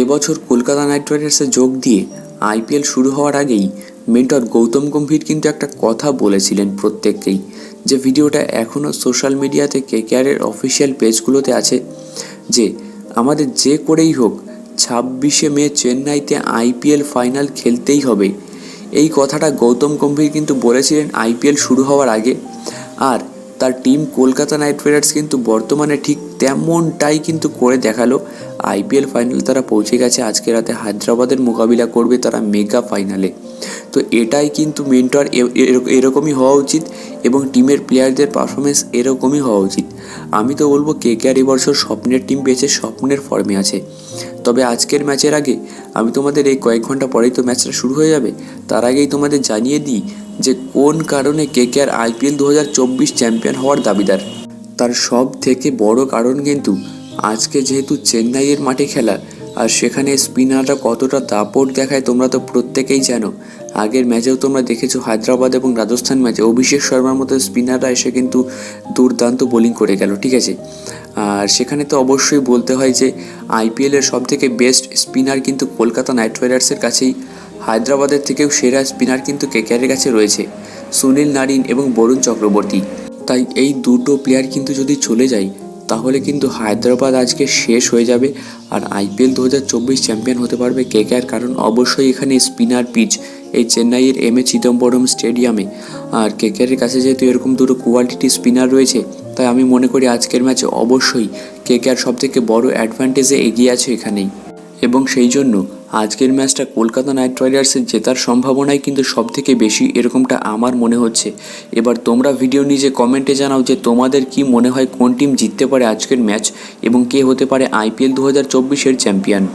এবছর কলকাতা নাইট রাইডার্সে যোগ দিয়ে আইপিএল শুরু হওয়ার আগেই মেন্টর গৌতম গম্ভীর কিন্তু একটা কথা বলেছিলেন প্রত্যেককেই, যে ভিডিওটা এখনও সোশ্যাল মিডিয়াতে কেকেআরের অফিসিয়াল পেজগুলোতে আছে, যে আমাদের যে করেই হোক, ছাব্বিশে মে চেন্নাইতে আইপিএল ফাইনাল খেলতেই হবে। এই কথাটা গৌতম গম্ভীর কিন্তু বলেছিলেন আইপিএল শুরু হওয়ার আগে। আর তার টিম কলকাতা নাইট রাইডার্স কিন্তু বর্তমানে ঠিক তেমনটাই কিন্তু করে দেখাল। আইপিএল ফাইনালে তারা পৌঁছে গেছে। আজকে রাতে হায়দ্রাবাদের মোকাবিলা করবে তারা মেগা ফাইনালে। তো এটাই কিন্তু মেন্টর এরকমই হওয়া উচিত এবং টিমের প্লেয়ারদের পারফরমেন্স এরকমই হওয়া উচিত। আমি তো বলব, কে কে আর এবছর স্বপ্নের টিম পেয়েছে, স্বপ্নের ফর্মে আছে। তবে আজকের ম্যাচের আগে আমি তোমাদের এই কয়েক ঘণ্টা পরেই তো ম্যাচটা শুরু হয়ে যাবে। তার আগেই তোমাদের জানিয়ে দিই যে কোন কারণে কে কে আর আইপিএল দু হাজার চব্বিশ চ্যাম্পিয়ন হওয়ার দাবিদার। তার সব থেকে বড় কারণ কিন্তু আজকে যেহেতু চেন্নাইয়ের মাঠে খেলা, আর সেখানে স্পিনাররা কতটা দাপট দেখায় তোমরা তো প্রত্যেকেই জানো। আগের ম্যাচেও তোমরা দেখেছ হায়দ্রাবাদ এবং রাজস্থান ম্যাচে অভিষেক শর্মার মতো স্পিনাররা এসে কিন্তু দুর্দান্ত বোলিং করে গেল, ঠিক আছে? আর সেখানে তো অবশ্যই বলতে হয় যে আইপিএলের সব থেকে বেস্ট স্পিনার কিন্তু কলকাতা নাইট রাইডার্সের কাছেই। হায়দ্রাবাদের থেকেও সেরা স্পিনার কিন্তু কেকেআরের কাছে রয়েছে, সুনীল নারিন এবং বরুণ চক্রবর্তী। তাই এই দুটো প্লেয়ার কিন্তু যদি চলে যায়, তাহলে কিন্তু হায়দ্রাবাদ আজকে শেষ হয়ে যাবে আর আইপিএল দু হাজার চব্বিশ চ্যাম্পিয়ন হতে পারবে কেকেআর কারণ অবশ্যই এখানে স্পিনার পিচ এই চেন্নাইয়ের এম এ চিদম্বরম স্টেডিয়ামে আর কেকেআরের কাছে যেহেতু এরকম দুটো কোয়ালিটি স্পিনার রয়েছে তাই আমি মনে করি আজকের ম্যাচে অবশ্যই কে কেকেআর সব থেকে বড় অ্যাডভান্টেজে এগিয়ে আছে এখানেই। এবং সেই জন্য আজকের ম্যাচটা কলকাতা নাইট রাইডার্সের জেতার সম্ভাবনাই কিন্তু সব থেকে বেশি এরকমটা আমার মনে হচ্ছে। এবার তোমরা ভিডিও নিজে কমেন্টে জানাও যে তোমাদের কি মনে হয় কোন টিম জিততে পারে আজকের ম্যাচ এবং কে হতে পারে আইপিএল দু হাজার চব্বিশের চ্যাম্পিয়ন